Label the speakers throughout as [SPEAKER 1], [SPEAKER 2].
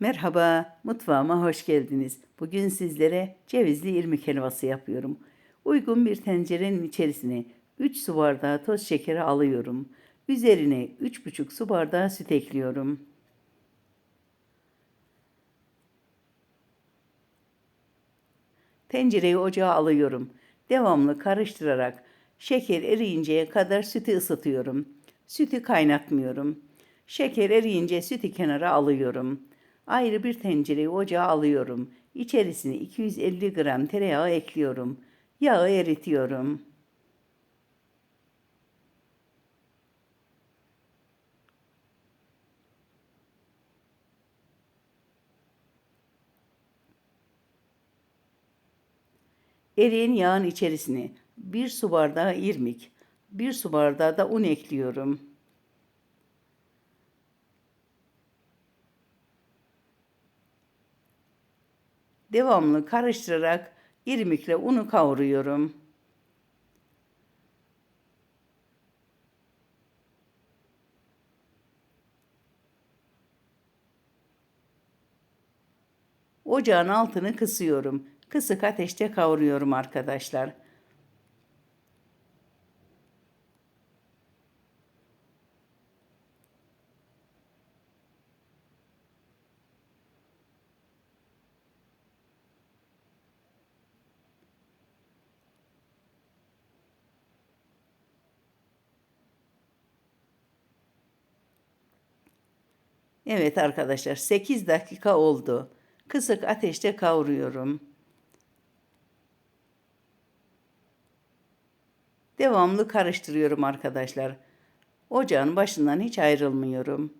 [SPEAKER 1] Merhaba, mutfağıma hoş geldiniz. Bugün sizlere cevizli irmik helvası yapıyorum. Uygun bir tencerenin içerisine 3 su bardağı toz şekeri alıyorum. Üzerine 3,5 su bardağı süt ekliyorum. Tencereyi ocağa alıyorum. Devamlı karıştırarak şeker eriyinceye kadar sütü ısıtıyorum. Sütü kaynatmıyorum. Şeker eriyince sütü kenara alıyorum. Ayrı bir tencereyi ocağa alıyorum. İçerisine 250 gram tereyağı ekliyorum. Yağı eritiyorum. Eriyen yağın içerisine bir su bardağı irmik, bir su bardağı da un ekliyorum. Devamlı karıştırarak irmikle unu kavuruyorum. Ocağın altını kısıyorum. Kısık ateşte kavuruyorum arkadaşlar. Evet arkadaşlar 8 dakika oldu. Kısık ateşte kavuruyorum. Devamlı karıştırıyorum arkadaşlar. Ocağın başından hiç ayrılmıyorum.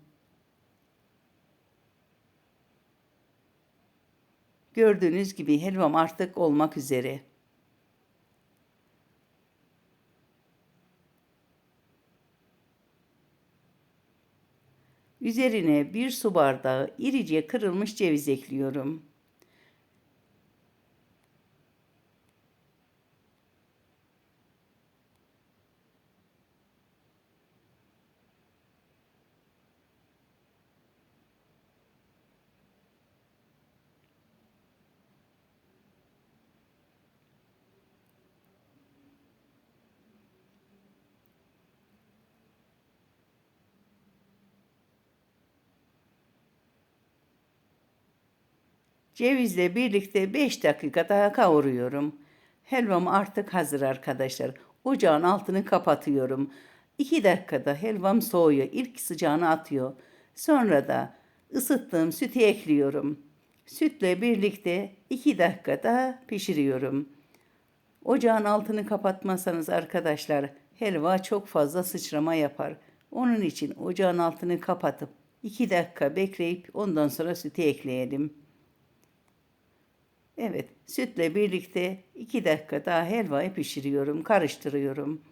[SPEAKER 1] Gördüğünüz gibi helvam artık olmak üzere. Üzerine bir su bardağı irice kırılmış ceviz ekliyorum. Cevizle birlikte 5 dakika daha kavuruyorum. Helvam artık hazır arkadaşlar. Ocağın altını kapatıyorum. 2 dakikada helvam soğuyor. İlk sıcağını atıyor. Sonra da ısıttığım sütü ekliyorum. Sütle birlikte 2 dakikada pişiriyorum. Ocağın altını kapatmazsanız arkadaşlar helva çok fazla sıçrama yapar. Onun için ocağın altını kapatıp 2 dakika bekleyip ondan sonra sütü ekleyelim. Evet, sütle birlikte 2 dakika daha helvayı pişiriyorum, karıştırıyorum.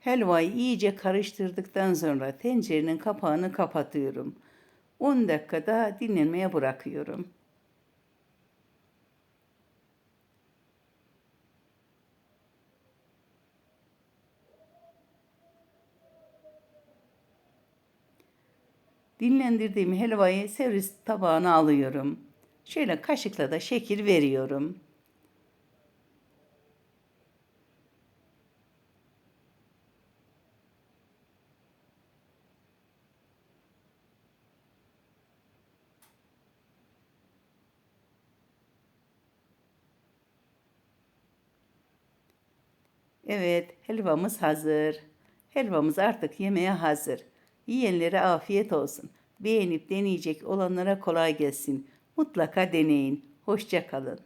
[SPEAKER 1] Helvayı iyice karıştırdıktan sonra tencerenin kapağını kapatıyorum. 10 dakika daha dinlenmeye bırakıyorum. Dinlendirdiğim helvayı servis tabağına alıyorum. Şöyle kaşıkla da şekil veriyorum. Evet, helvamız hazır. Helvamız artık yemeğe hazır. Yiyenlere afiyet olsun. Beğenip deneyecek olanlara kolay gelsin. Mutlaka deneyin. Hoşça kalın.